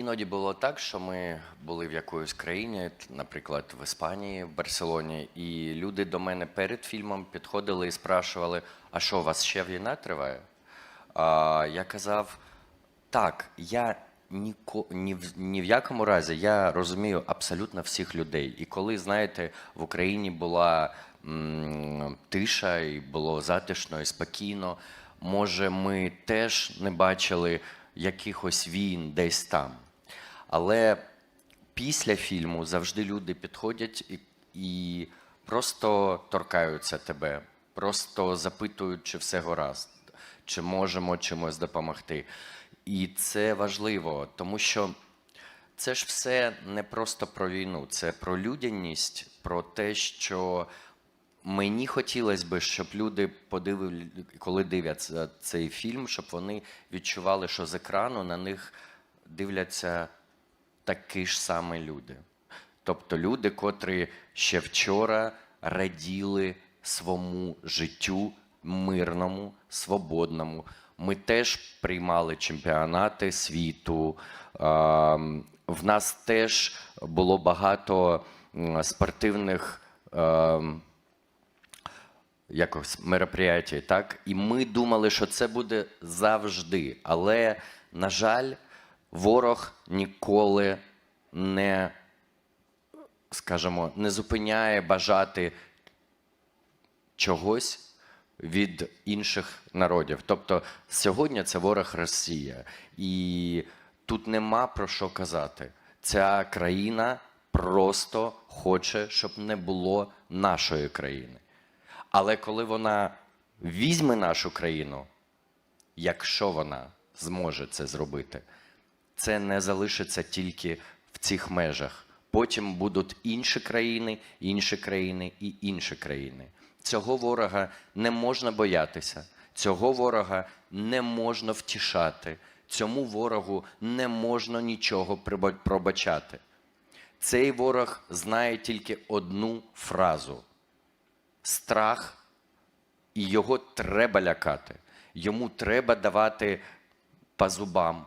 Іноді було так, що ми були в якоїсь країні, наприклад, в Іспанії, в Барселоні, і люди до мене перед фільмом підходили і спрашували: а що, у вас ще війна триває? А, я казав, так, я ніко, ні, в, ні в якому разі я розумію абсолютно всіх людей. І коли, знаєте, в Україні була м, тиша, і було затишно і спокійно, може, ми теж не бачили якихось війн десь там. Але після фільму завжди люди підходять і, і просто торкаються тебе, просто запитують, чи все гаразд, чи можемо чимось допомогти. І це важливо, тому що це ж все не просто про війну, це про людяність, про те, що мені хотілося б, щоб люди подивили, коли дивляться цей фільм, щоб вони відчували, що з екрану на них дивляться такі ж самі люди. Тобто люди, котрі ще вчора раділи своєму життю мирному, свободному. Ми теж приймали чемпіонати світу. Ем, В нас теж було багато спортивних ем, якось мероприятій, так? І ми думали, що це буде завжди. Але, на жаль, ворог ніколи не, скажімо, не зупиняє бажати чогось від інших народів. Тобто сьогодні це ворог Росія. І тут нема про що казати. Ця країна просто хоче, щоб не було нашої країни. Але коли вона візьме нашу країну, якщо вона зможе це зробити, це не залишиться тільки в цих межах. Потім будуть інші країни, інші країни і інші країни. Цього ворога не можна боятися, цього ворога не можна втішати, цьому ворогу не можна нічого пробачати. Цей ворог знає тільки одну фразу: страх, і його треба лякати. Йому треба давати по зубам.